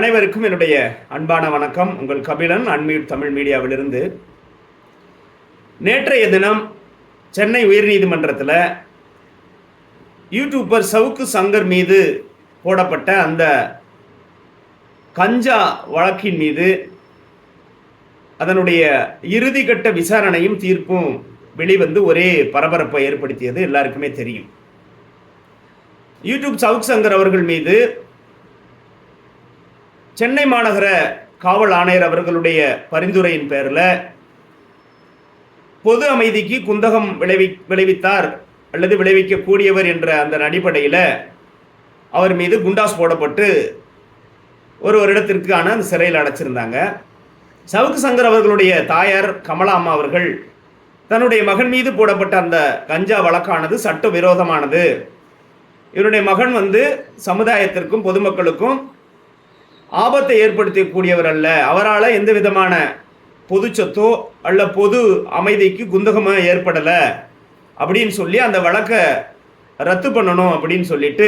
அனைவருக்கும் என்னுடைய அன்பான வணக்கம். உங்கள் கபிலன் அன்மியூட் தமிழ் மீடியாவிலிருந்து. நேற்றைய தினம் சென்னை உயர்நீதிமன்றத்தில் யூடியூபர் சவுக்கு சங்கர் மீது போடப்பட்ட அந்த கஞ்சா வழக்கின் மீது அதனுடைய இறுதிக்கட்ட விசாரணையும் தீர்ப்பும் வெளிவந்து ஒரே பரபரப்பை ஏற்படுத்தியது எல்லாருக்குமே தெரியும். யூடியூப் சவுக் சங்கர் அவர்கள் மீது சென்னை மாநகர காவல் ஆணையர் அவர்களுடைய பரிந்துரையின் பேரில் பொது அமைதிக்கு குந்தகம் விளைவி விளைவித்தார் அல்லது விளைவிக்கக்கூடியவர் என்ற அந்த அடிப்படையில் அவர் மீது குண்டாஸ் போடப்பட்டு ஒரு வருடத்திற்கான அந்த சிறையில் அடைச்சிருந்தாங்க. சவுக்கு சங்கர் அவர்களுடைய தாயார் கமலா அம்மா அவர்கள் தன்னுடைய மகன் மீது போடப்பட்ட அந்த கஞ்சா வழக்கானது சட்ட விரோதமானது. இவருடைய மகன் வந்து சமுதாயத்திற்கும் பொதுமக்களுக்கும் ஆபத்தை ஏற்படுத்தக்கூடியவர் அல்ல. அவரால் எந்த விதமான பொது சொத்தோ அல்ல பொது அமைதிக்கு குந்தகமாக ஏற்படலை. அப்படின்னு சொல்லி அந்த வழக்கை ரத்து பண்ணணும் அப்படின்னு சொல்லிட்டு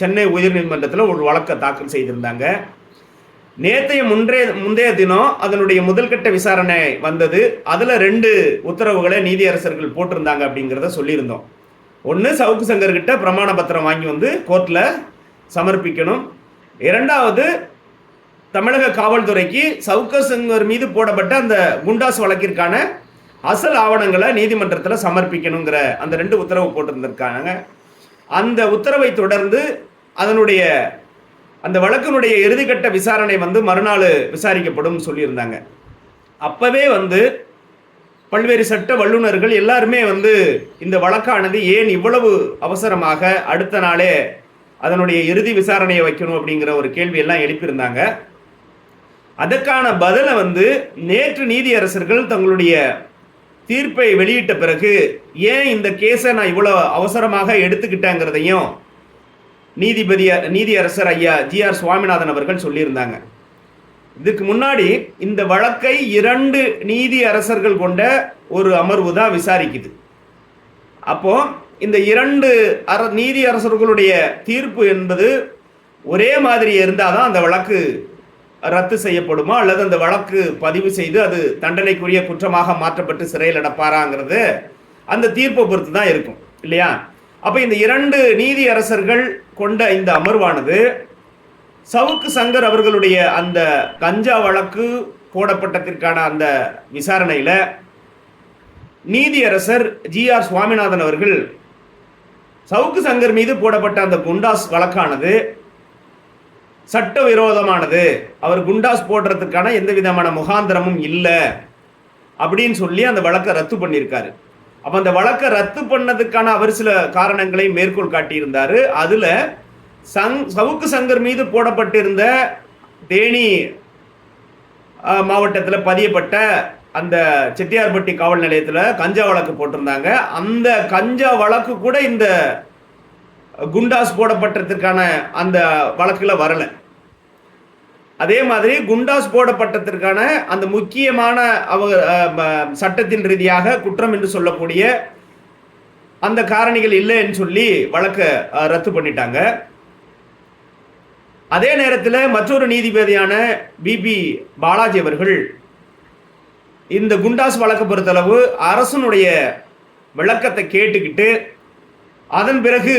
சென்னை உயர்நீதிமன்றத்தில் ஒரு வழக்கை தாக்கல் செய்திருந்தாங்க. நேற்றைய முன்றைய முந்தைய தினம் அதனுடைய முதல்கட்ட விசாரணை வந்தது. அதில் ரெண்டு உத்தரவுகளை நீதியரசர்கள் போட்டிருந்தாங்க அப்படிங்கிறத சொல்லியிருந்தோம். ஒன்று சவுக்கு சங்கர்கிட்ட பிரமாண பத்திரம் வாங்கி வந்து கோர்ட்டில் சமர்ப்பிக்கணும். இரண்டாவது தமிழக காவல்துறைக்கு சவுக்கர் சங்கர் மீது போடப்பட்ட அந்த குண்டாஸ் வழக்கிற்கான அசல் ஆவணங்களை நீதிமன்றத்தில் சமர்ப்பிக்கணுங்கிற அந்த ரெண்டு உத்தரவு போட்டிருந்திருக்காங்க. அந்த உத்தரவை தொடர்ந்து அதனுடைய அந்த வழக்கினுடைய இறுதிக்கட்ட விசாரணை வந்து மறுநாள் விசாரிக்கப்படும் சொல்லியிருந்தாங்க. அப்போவே வந்து பல்வேறு சட்ட வல்லுநர்கள் எல்லாருமே வந்து இந்த வழக்கானது ஏன் இவ்வளவு அவசரமாக அடுத்த நாளே அதனுடைய இறுதி விசாரணையை வைக்கணும் அப்படிங்கிற ஒரு கேள்வியெல்லாம் எழுப்பியிருந்தாங்க. அதற்கான பதிலை வந்து நேற்று நீதியரசர்கள் தங்களுடைய தீர்ப்பை வெளியிட்ட பிறகு ஏன் இந்த கேஸை நான் இவ்வளோ அவசரமாக எடுத்துக்கிட்டேங்கிறதையும் நீதிபதி நீதியரசர் ஐயா ஜி ஆர் சுவாமிநாதன் அவர்கள் சொல்லியிருந்தாங்க. இதுக்கு முன்னாடி இந்த வழக்கை இரண்டு நீதி அரசர்கள் கொண்ட ஒரு அமர்வு தான் விசாரிக்குது. அப்போ இந்த இரண்டு அர நீதி அரசர்களுடைய தீர்ப்பு என்பது ஒரே மாதிரி இருந்தால் தான் அந்த வழக்கு ரத்து செய்யப்படுமா? அல்லது அந்த வழக்கு பதிவு செய்து அது தண்டனைக்குரிய குற்றமாக மாற்றப்பட்டு சிறையில் அடப்பாராங்கிறது அந்த தீர்ப்பை பொறுத்து தான் இருக்கும். இல்லையா? அப்போ இந்த இரண்டு நீதி அரசர்கள் கொண்ட இந்த அமர்வானது சவுக்கு சங்கர் அவர்களுடைய அந்த கஞ்சா வழக்கு போடப்பட்டதற்கான அந்த விசாரணையில் நீதியரசர் ஜி ஆர் சுவாமிநாதன் அவர்கள் சவுக்கு சங்கர் மீது போடப்பட்ட அந்த குண்டாஸ் வழக்கானது சட்டவிரோதமானது. அவர் குண்டாஸ் போடுறதுக்கான எந்த விதமான முகாந்திரமும் இல்லை. அப்படின்னு சொல்லி அந்த வழக்கை ரத்து பண்ணியிருக்காரு. அப்போ அந்த வழக்கை ரத்து பண்ணதுக்கான அவர் சில காரணங்களை மேற்கோள் காட்டியிருந்தார். அதில் சங் சவுக்கு சங்கர் மீது போடப்பட்டிருந்த தேனி மாவட்டத்தில் பதியப்பட்ட அந்த செட்டியார்பட்டி காவல் நிலையத்தில் கஞ்சா வழக்கு போட்டிருந்தாங்க. அந்த கஞ்சா வழக்கு கூட இந்த குண்டாஸ் போடப்பட்டதற்கான அந்த வழக்கில் வரலை. அதே மாதிரி குண்டாஸ் போடப்பட்டதற்கான அந்த முக்கியமான அவ சட்டத்தின் ரீதியாக குற்றம் என்று சொல்லக்கூடிய அந்த காரணிகள் இல்லைன்னு சொல்லி வழக்கை ரத்து பண்ணிட்டாங்க. அதே நேரத்தில் மற்றொரு நீதிபதியான பிபி பாலாஜி அவர்கள் இந்த குண்டாஸ் வழக்கு பொறுத்தளவு அரசனுடைய விளக்கத்தை கேட்டுக்கிட்டு அதன் பிறகு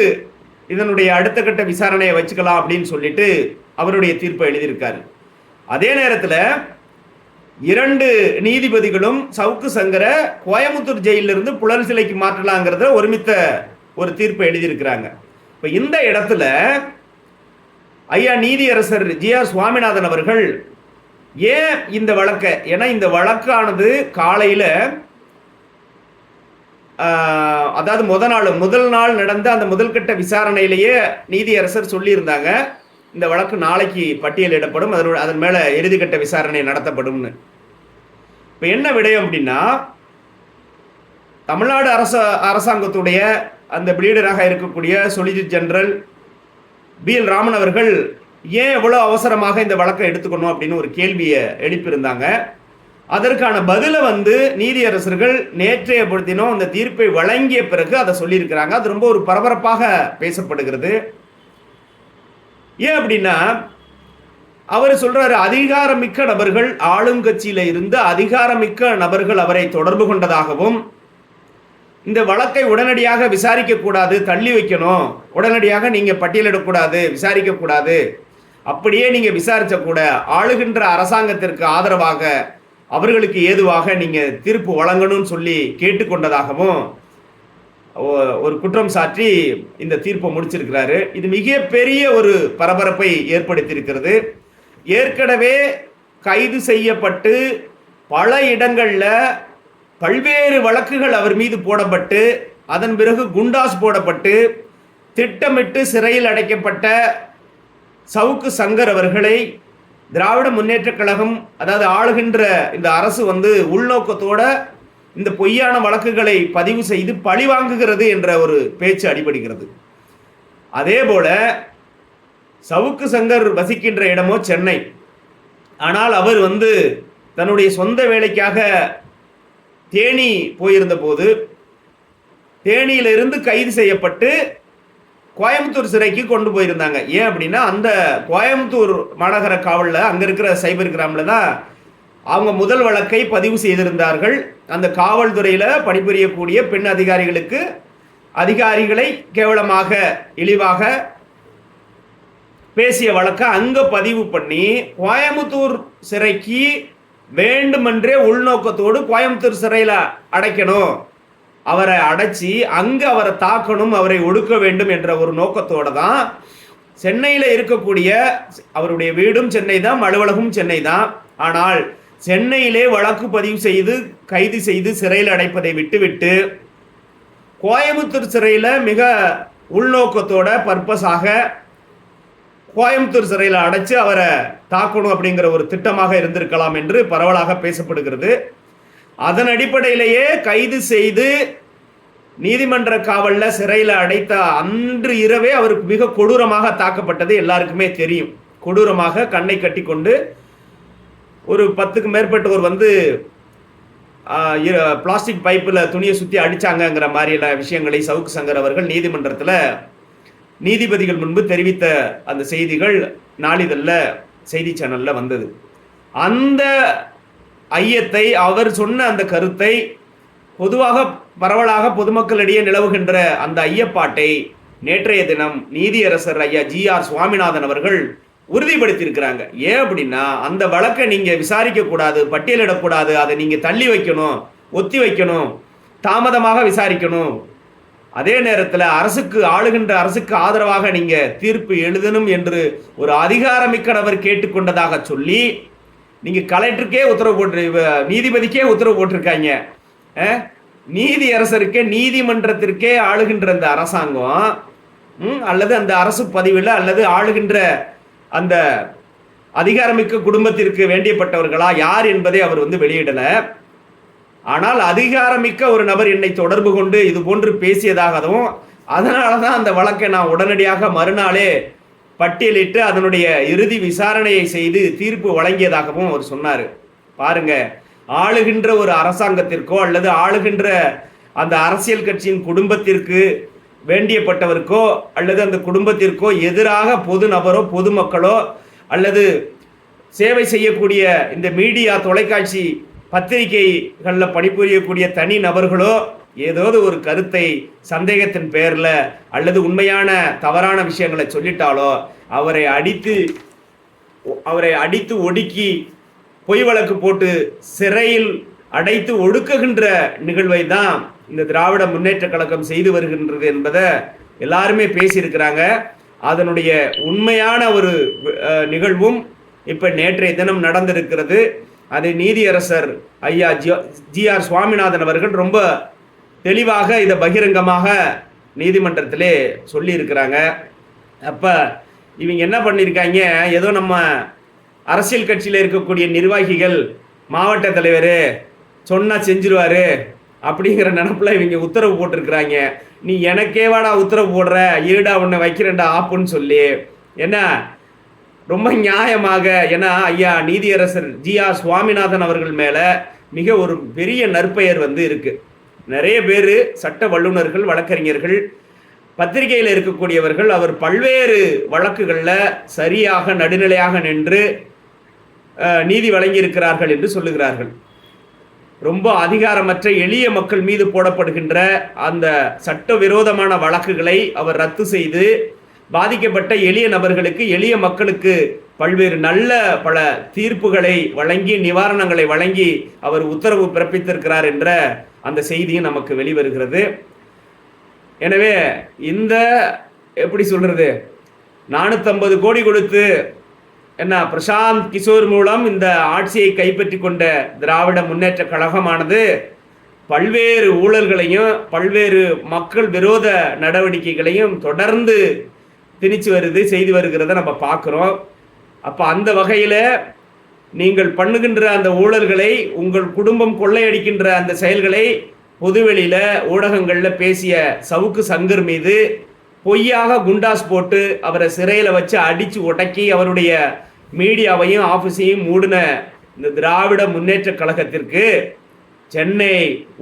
இதனுடைய அடுத்த கட்ட விசாரணையை வச்சுக்கலாம் அப்படின்னு சொல்லிட்டு அவருடைய தீர்ப்பை எழுதியிருக்காரு. அதே நேரத்தில் இரண்டு நீதிபதிகளும் சவுக்கு சங்கரை கோயம்புத்தூர் ஜெயிலிருந்து புலர் சிலைக்கு மாற்றலாங்கிறத ஒருமித்த ஒரு தீர்ப்பை எழுதியிருக்கிறாங்க. இப்போ இந்த இடத்துல ஐயா நீதியரசர் ஜி ஆர் சுவாமிநாதன் அவர்கள் ஏன் இந்த வழக்கை ஏன்னா இந்த வழக்கானது காலையில் அதாவது முத நாள் முதல் நாள் நடந்த அந்த முதல் கட்ட விசாரணையிலேயே நீதியரசர் சொல்லியிருந்தாங்க இந்த வழக்கு நாளைக்கு பட்டியலிடப்படும் அதனோட அதன் மேலே இறுதிக்கட்ட விசாரணை நடத்தப்படும்னு. இப்போ என்ன விடயம் அப்படின்னா தமிழ்நாடு அரச அரசாங்கத்துடைய அந்த பிளீடராக இருக்கக்கூடிய solicitor general P L Raman அவர்கள் ஏன் எவ்வளோ அவசரமாக இந்த வழக்கை எடுத்துக்கணும்? அப்படின்னு ஒரு கேள்வியை எழுப்பியிருந்தாங்க. அதற்கான பதிலை வந்து நீதியரசர்கள் நேற்றைய பொழுதினம் அந்த தீர்ப்பை வழங்கிய பிறகு அதை சொல்லியிருக்கிறாங்க. அது ரொம்ப ஒரு பரபரப்பாக பேசப்படுகிறது. ஏன் அப்படின்னா அவர் சொல்றாரு அதிகாரமிக்க நபர்கள் ஆளுங்கட்சியில இருந்து அதிகாரமிக்க நபர்கள் அவரை தொடர்பு கொண்டதாகவும் இந்த வழக்கை உடனடியாக விசாரிக்க கூடாது தள்ளி வைக்கணும். உடனடியாக நீங்க பட்டியலிடக்கூடாது விசாரிக்க கூடாது அப்படியே நீங்க விசாரிச்ச கூட ஆளுகின்ற அரசாங்கத்திற்கு ஆதரவாக அவர்களுக்கு ஏதுவாக நீங்கள் தீர்ப்பு வழங்கணும்னு சொல்லி கேட்டுக்கொண்டதாகவும் ஒ- ஒரு குற்றம் சாட்டி இந்த தீர்ப்பை முடிச்சிருக்கிறாரு. இது மிகப்பெரிய ஒரு பரபரப்பை ஏற்படுத்தியிருக்கிறது. ஏற்கனவே கைது செய்யப்பட்டு பல இடங்களில் பல்வேறு வழக்குகள் அவர் மீது போடப்பட்டு அதன் பிறகு குண்டாஸ் போடப்பட்டு திட்டமிட்டு சிறையில் அடைக்கப்பட்ட சவுக்கு சங்கர் அவர்களை திராவிட முன்னேற்றக் கழகம் அதாவது ஆளுகின்ற இந்த அரசு வந்து உள்நோக்கத்தோட இந்த பொய்யான வழக்குகளை பதிவு செய்து பழி வாங்குகிறது என்ற ஒரு பேச்சு அடிபடுகிறது. அதே போல சவுக்கு சங்கர் வசிக்கின்ற இடமோ சென்னை. ஆனால் அவர் வந்து தன்னுடைய சொந்த வேலைக்காக தேனி போயிருந்த போது தேனியிலிருந்து கைது செய்யப்பட்டு கோயம்புத்தூர் சிறைக்கு கொண்டு போயிருந்தாங்க. ஏன் அப்படின்னா அந்த கோயம்புத்தூர் மாநகர காவலில் அங்கே இருக்கிற சைபர் கிராமில் தான் அவங்க முதல் வழக்கை பதிவு செய்திருந்தார்கள். அந்த காவல்துறையில் பணிபுரியக்கூடிய பெண் அதிகாரிகளுக்கு அதிகாரிகளை கேவலமாக இழிவாக பேசிய வழக்கை அங்கே பதிவு பண்ணி கோயம்புத்தூர் சிறைக்கு வேண்டுமென்றே உள்நோக்கத்தோடு கோயம்புத்தூர் சிறையில் அடைக்கணும். அவரை அடைச்சி அங்கே அவரை தாக்கணும் அவரை ஒடுக்க வேண்டும் என்ற ஒரு நோக்கத்தோடு தான் சென்னையில் இருக்கக்கூடிய அவருடைய வீடும் சென்னை தான் அலுவலகம் சென்னை தான் ஆனால் சென்னையிலே வழக்கு பதிவு செய்து கைது செய்து சிறையில் அடைப்பதை விட்டுவிட்டு கோயம்புத்தூர் சிறையில் மிக உள்நோக்கத்தோட பர்பஸாக கோயம்புத்தூர் சிறையில் அடைச்சு அவரை தாக்கணும் அப்படிங்கிற ஒரு திட்டமாக இருந்திருக்கலாம் என்று பரவலாக பேசப்படுகிறது. அதன் அடிப்படையிலேயே கைது செய்து நீதிமன்ற காவலில் சிறையில் அடைத்த அன்று இரவே அவருக்கு மிக கொடூரமாக தாக்கப்பட்டது எல்லாருக்குமே தெரியும். கொடூரமாக கண்ணை கட்டிக்கொண்டு ஒரு பத்துக்கு மேற்பட்டவர் வந்து பிளாஸ்டிக் பைப்பில் துணியை சுற்றி அடித்தாங்கங்கிற மாதிரியான விஷயங்களை சவுக்கு சங்கர் அவர்கள் நீதிமன்றத்தில் நீதிபதிகள் முன்பு தெரிவித்த அந்த செய்திகள் நாளிதழில் செய்தி சேனலில் வந்தது. அந்த ஐயத்தை அவர் சொன்ன அந்த கருத்தை பொதுவாக பரவலாக பொதுமக்களிடையே நிலவுகின்ற அந்த ஐயப்பாட்டை நேற்றைய தினம் நீதியரசர் ஐயா ஜி ஆர் சுவாமிநாதன் அவர்கள் உறுதிப்படுத்தியிருக்கிறாங்க. ஏன் அப்படின்னா அந்த வழக்கை நீங்கள் விசாரிக்கக்கூடாது பட்டியலிடக்கூடாது அதை நீங்கள் தள்ளி வைக்கணும் ஒத்தி வைக்கணும் தாமதமாக விசாரிக்கணும். அதே நேரத்தில் அரசுக்கு ஆளுகின்ற அரசுக்கு ஆதரவாக நீங்கள் தீர்ப்பு எழுதணும் என்று ஒரு அதிகாரமிக்க நபர் கேட்டுக்கொண்டதாக சொல்லி நீங்கள் கலெக்டருக்கே உத்தரவு போட்டு நீதிபதிக்கே உத்தரவு போட்டிருக்காங்க. நீதி அரசருக்கே நீதிமன்றத்திற்கே ஆளுகின்ற அந்த அரசாங்கம் அல்லது அந்த அரசு பதிவில் அல்லது ஆளுகின்ற அந்த அதிகாரமிக்க குடும்பத்திற்கு வேண்டியப்பட்டவர்களா யார் என்பதை அவர் வந்து வெளியிடல. ஆனால் அதிகாரமிக்க ஒரு நபர் என்னை தொடர்பு கொண்டு இது போன்று பேசியதாகவும் அதனால தான் அந்த வழக்கை நான் உடனடியாக மறுநாளே பட்டியலிட்டு அதனுடைய இறுதி விசாரணையை செய்து தீர்ப்பு வழங்கியதாகவும் அவர் சொன்னார். பாருங்க ஆளுகின்ற ஒரு அரசாங்கத்திற்கோ அல்லது ஆளுகின்ற அந்த அரசியல் கட்சியின் குடும்பத்திற்கு வேண்டியப்பட்டவருக்கோ அல்லது அந்த குடும்பத்திற்கோ எதிராக பொது நபரோ பொதுமக்களோ அல்லது சேவை செய்யக்கூடிய இந்த மீடியா தொலைக்காட்சி பத்திரிகைகளில் பணிபுரியக்கூடிய தனி நபர்களோ ஏதாவது ஒரு கருத்தை சந்தேகத்தின் பேரில் அல்லது உண்மையான தவறான விஷயங்களை சொல்லிட்டாலோ அவரை அடித்து அவரை அடித்து ஒடுக்கி பொய் வழக்கு போட்டு சிறையில் அடைத்து ஒடுக்குகின்ற நிகழ்வை தான் இந்த திராவிட முன்னேற்ற கழகம் செய்து வருகின்றது என்பதை எல்லாருமே பேசியிருக்கிறாங்க. அதனுடைய உண்மையான ஒரு நிகழ்வும் இப்போ நேற்றைய தினம் நடந்திருக்கிறது. அதை நீதியரசர் ஐயா ஜி ஆர் சுவாமிநாதன் அவர்கள் ரொம்ப தெளிவாக இதை பகிரங்கமாக நீதிமன்றத்திலே சொல்லியிருக்கிறாங்க. அப்போ இவங்க என்ன பண்ணியிருக்காங்க? ஏதோ நம்ம அரசியல் கட்சியில் இருக்கக்கூடிய நிர்வாகிகள் மாவட்ட தலைவர் சொன்னால் செஞ்சிருவார் அப்படிங்கிற நினப்பில் இவங்க உத்தரவு போட்டிருக்கிறாங்க. நீ எனக்கேவாடா உத்தரவு போடுற ஈடா உன்னை வைக்கிறேன்டா ஆப்புன்னு சொல்லி. என்ன ரொம்ப நியாயமாக ஏன்னா ஐயா நீதியரசர் ஜி ஆர் சுவாமிநாதன் அவர்கள் மேலே மிக ஒரு பெரிய நற்பெயர் வந்து இருக்குது நிறைய பேர் சட்ட வல்லுநர்கள் வழக்கறிஞர்கள் பத்திரிகையில் இருக்கக்கூடியவர்கள் அவர் பல்வேறு வழக்குகளில் சரியாக நடுநிலையாக நின்று நீதி வழங்கியிருக்கிறார்கள் என்று சொல்லுகிறார்கள். ரொம்ப அதிகாரமற்ற எளிய மக்கள் மீது போடப்படுகின்ற அந்த சட்டவிரோதமான வழக்குகளை அவர் ரத்து செய்து பாதிக்கப்பட்ட எளிய நபர்களுக்கு எளிய மக்களுக்கு பல்வேறு நல்ல பல தீர்ப்புகளை வழங்கி நிவாரணங்களை வழங்கி அவர் உத்தரவு பிறப்பித்திருக்கிறார் என்ற அந்த செய்தியும் நமக்கு வெளிவருகிறது. எனவே இந்த எப்படி சொல்றது? நானூற்றம்பது கோடி கொடுத்து என்ன பிரசாந்த் கிஷோர் மூலம் இந்த ஆட்சியை கைப்பற்றி கொண்ட திராவிட முன்னேற்ற கழகமானது பல்வேறு ஊழல்களையும் பல்வேறு மக்கள் விரோத நடவடிக்கைகளையும் தொடர்ந்து திணிச்சு வருது செய்து வருகிறத நம்ம பார்க்குறோம். அப்போ அந்த வகையில் நீங்கள் பண்ணுகின்ற அந்த ஊழல்களை உங்கள் குடும்பம் கொள்ளையடிக்கின்ற அந்த செயல்களை பொதுவெளியில் ஊடகங்களில் பேசிய சவுக்கு சங்கர் மீது பொய்யாக குண்டாஸ் போட்டு அவரை சிறையில் வச்சு அடித்து உடக்கி அவருடைய மீடியாவையும் ஆஃபீஸையும் மூடின இந்த திராவிட முன்னேற்ற கழகத்திற்கு சென்னை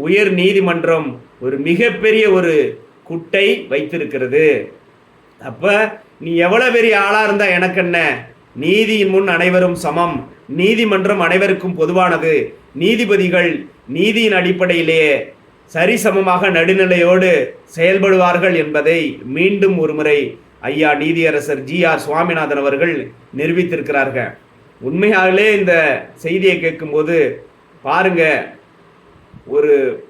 உயர் நீதிமன்றம் ஒரு மிகப்பெரிய ஒரு குட்டை வைத்திருக்கிறது. அப்போ நீ எவ்வளோ பெரிய ஆளாக இருந்தால் எனக்கு என்ன? நீதியின் முன் அனைவரும் சமம். நீதிமன்றம் அனைவருக்கும் பொதுவானது. நீதிபதிகள் நீதியின் அடிப்படையிலேயே சரிசமமாக நடுநிலையோடு செயல்படுவார்கள் என்பதை மீண்டும் ஒருமுறை ஐயா நீதியரசர் ஜி ஆர் சுவாமிநாதன் அவர்கள் நிரூபித்திருக்கிறார்கள். உண்மையாகவே இந்த செய்தியை கேட்கும்போது பாருங்க ஒரு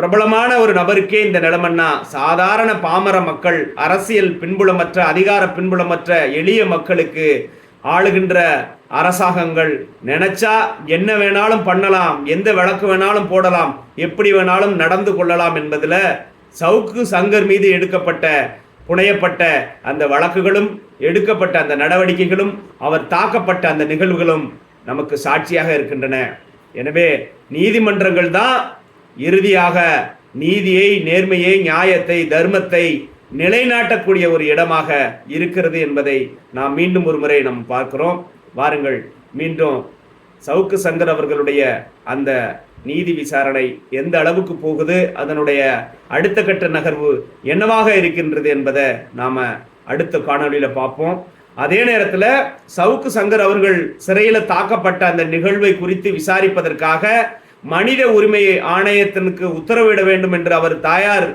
பிரபலமான ஒரு நபருக்கே இந்த நிலைமைன்னா சாதாரண பாமர மக்கள் அரசியல் பின்புலமற்ற அதிகார பின்புலமற்ற எளிய மக்களுக்கு ஆளுகின்ற அரசாங்கங்கள். நினைச்சா என்ன வேணாலும் பண்ணலாம் எந்த விளக்கு வேணாலும் போடலாம் எப்படி வேணாலும் நடந்து கொள்ளலாம் என்பதில் சவுக்கு சங்கர் மீது எடுக்கப்பட்ட புனையப்பட்ட அந்த வழக்குகளும் எடுக்கப்பட்ட அந்த நடவடிக்கைகளும் அவர் தாக்கப்பட்ட அந்த நிகழ்வுகளும் நமக்கு சாட்சியாக இருக்கின்றன. எனவே நீதிமன்றங்கள் தான் இறுதியாக நீதியை நேர்மையை நியாயத்தை தர்மத்தை நிலைநாட்டக்கூடிய ஒரு இடமாக இருக்கிறது என்பதை நாம் மீண்டும் ஒரு முறை நாம் பார்க்கிறோம். வாருங்கள் மீண்டும் சவுக்கு சங்கர் அவர்களுடைய அந்த நீதி விசாரணை எந்த அளவுக்கு போகுது அதனுடைய அடுத்த கட்ட நகர்வு என்னவாக இருக்கின்றது என்பதை நாம் அடுத்த காணொலியில் பார்ப்போம். அதே நேரத்தில் சவுக்கு சங்கர் அவர்கள் சிறையில் தாக்கப்பட்ட அந்த நிகழ்வை குறித்து விசாரிப்பதற்காக மனித உரிமை ஆணையத்திற்கு உத்தரவிட வேண்டும் என்று அவர் தாயார்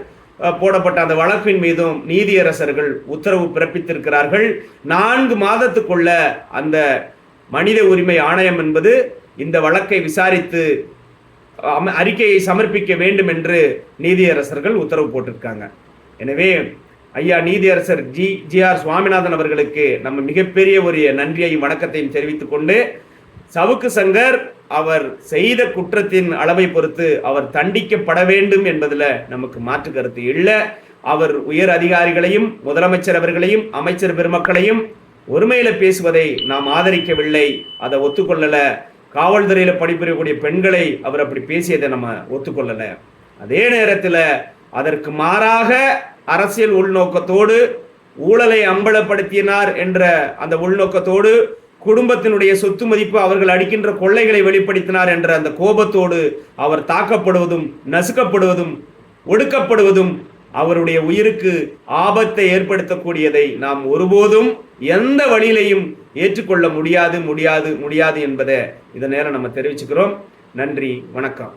போடப்பட்ட அந்த வழக்கின் மீதும் நீதியரசர்கள் உத்தரவு பிறப்பித்திருக்கிறார்கள். நான்கு மாதத்துக்குள்ள அந்த மனித உரிமை ஆணையம் என்பது இந்த வழக்கை விசாரித்து அறிக்கையை சமர்ப்பிக்க வேண்டும் என்று நீதியரசர்கள் உத்தரவு போட்டிருக்காங்க. எனவே ஐயா நீதியரசர் ஜி ஜி ஆர் சுவாமிநாதன் அவர்களுக்கு நம்ம மிகப்பெரிய ஒரு நன்றியையும் வணக்கத்தையும் தெரிவித்துக் கொண்டு சவுக்கு சங்கர் அவர் செய்த குற்றத்தின் அளவை பொறுத்து அவர் தண்டிக்கப்பட வேண்டும் என்பதில் நமக்கு மாற்று கருத்து இல்லை. அவர் உயர் அதிகாரிகளையும் முதலமைச்சர் அவர்களையும் அமைச்சர் பெருமக்களையும் ஒருமையில பேசுவதை நாம் ஆதரிக்கவில்லை. அதை ஒத்துக்கொள்ளல. காவல்துறையில பணிபுரியக்கூடிய பெண்களை அவர் அப்படி பேசியதை நம்ம ஒத்துக்கொள்ளல. அதே நேரத்தில் அதற்கு மாறாக அரசியல் உள்நோக்கத்தோடு ஊழலை அம்பலப்படுத்தினார் என்ற அந்த உள்நோக்கத்தோடு குடும்பத்தினுடைய சொத்து மதிப்பு அவர்கள் அடிக்கின்ற கொள்ளைகளை வெளிப்படுத்தினார் என்ற அந்த கோபத்தோடு அவர் தாக்கப்படுவதும் நசுக்கப்படுவதும் ஒடுக்கப்படுவதும் அவருடைய உயிருக்கு ஆபத்தை ஏற்படுத்தக்கூடியதை நாம் ஒருபோதும் எந்த வழியிலையும் ஏற்றுக்கொள்ள முடியாது முடியாது முடியாது என்பதை இதை நேரம் நம்ம தெரிவிச்சுக்கிறோம். நன்றி வணக்கம்.